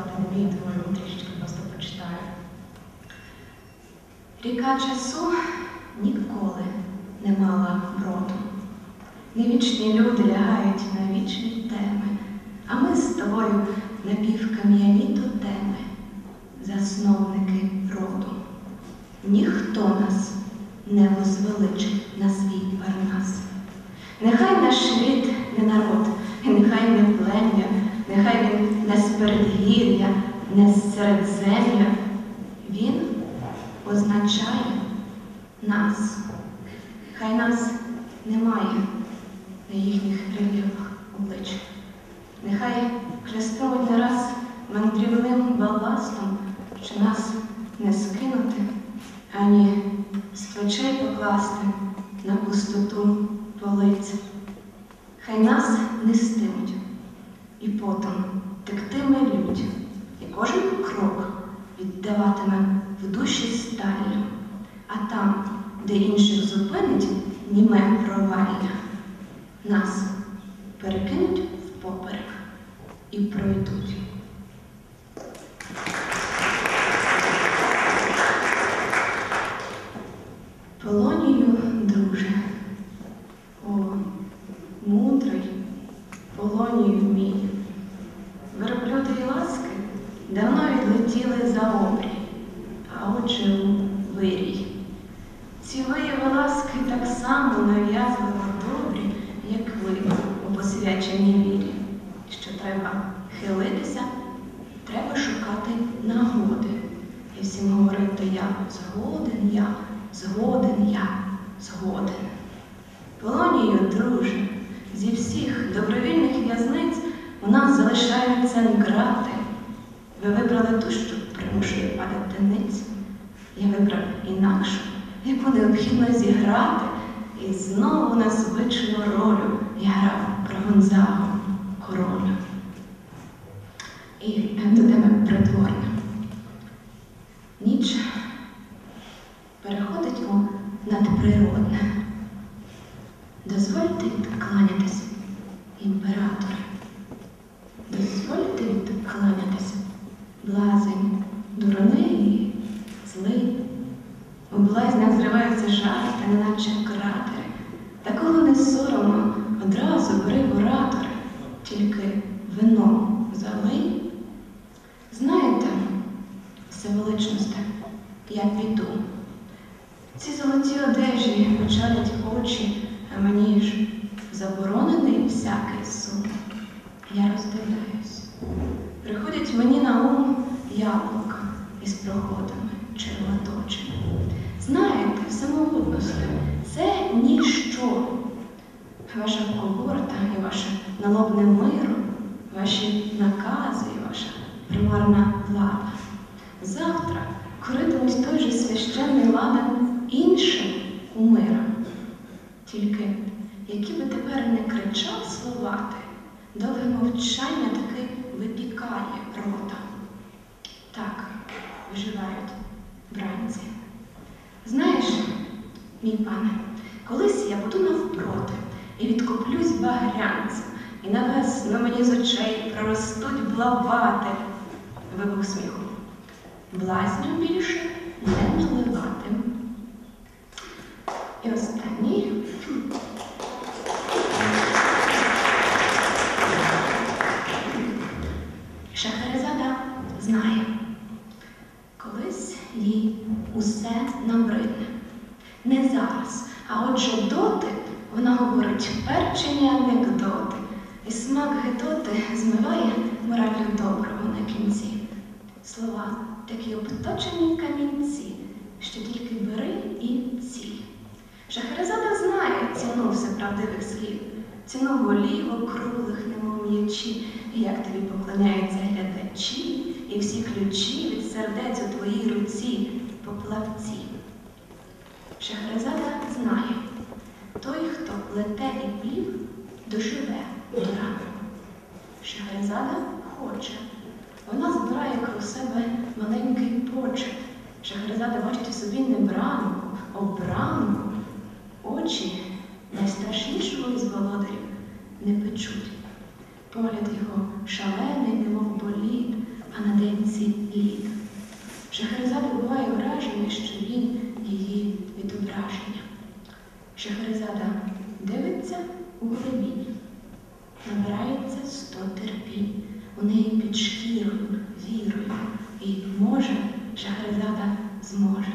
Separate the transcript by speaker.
Speaker 1: сказати не вмію, трішечки просто почитаю. Ріка часу ніколи не мала броду. Невічні люди лягають на вічні теми, а ми з тобою напівкам'яні тотеми, засновники роду. Ніхто нас не возвеличить на свій парнас. Нехай наш рід не народ, і нехай не плем'я, нехай він не з передгір'я, не з середзем'я. Він означає нас. Хай нас немає на їхніх рельєфах облич. Нехай хрестовить не раз мандрівним баластом, що нас не скинути, ані з плечей покласти на пустоту полиць. Хай нас нестимуть і потом тектиме лють, і кожен крок віддаватиме в душі сталлю, а там, де інших зупинить німе провалля, нас перекинуть впоперек і пройдуть. Полонію, друже, о, мудрий полонію мій. Верблюди й ласки давно відлетіли за обрій, а отже у вирій. Ці вияви ласки так само нав'язливо добрі, як ви у посвяченій вірі, що треба хилитися, треба шукати нагоди. І всім говорити я згоден я, згоден я, згоден. Полонію, друже, зі всіх добровільних в'язниць у нас залишаються грати. Ви вибрали ту, що примушує падати ниць. Я вибрав інакшу, яку необхідно зіграти, і знову на звичну ролю я грав про Гонзагу королю. І ентодеми придворне. Ніч переходить у надприродне. Дозвольте кланятись, імператоре. Блазнях зриваються жарти, неначе кратери. Такого не соромно, одразу бери в оратори, тільки вино залий. Знаєте, всевеличносте, я піду. Ці золоті одежі печалять очі, а мені ж заборонений всякий сум. Я роздивляюсь. Приходять мені на ум яблука із проходами червоточими. Знаєте, самогутності це ніщо. Ваша когорта і ваше налобне миру, ваші накази і ваша примарна влада. Завтра коритимуть той же священний ладан іншим кумирам. Тільки, які би тепер не кричав словати, довге мовчання таки випікає рота. Так виживають бранці. Мій пане, колись я буду навпроти і відкуплюсь багрянцем, і на весну мені з очей проростуть блавати. Вибух сміху. Блазню більше не наливати. І останній. Шахерезада знає, колись їй усе набридне. Не зараз, а отже доти вона говорить перчені анекдоти, і смак гидоти змиває моралю доброго на кінці. Слова такі обточені камінці, що тільки бери і ціль. Шахерезада знає ціну всеправдивих слів, ціну голів округлих, немов м'ячі, і як тобі поклоняються глядачі, і всі ключі від сердець у твоїй руці поплавці. Шахерезада знає, той, хто плете і плів, доживе до ранку. Шахерезада хоче. Вона збирає круг себе маленький почет. Шахерезада бачить у собі не бранку, обранку. Очі найстрашнішого із володарів не печуть. Погляд його шалений, немов боліт, а на денці лід. над буває враження, що він її відображення. Шахерезада дивиться у глибінь, набирається сто терпінь. У неї під шкірою, вірою, і може Шахерезада зможе.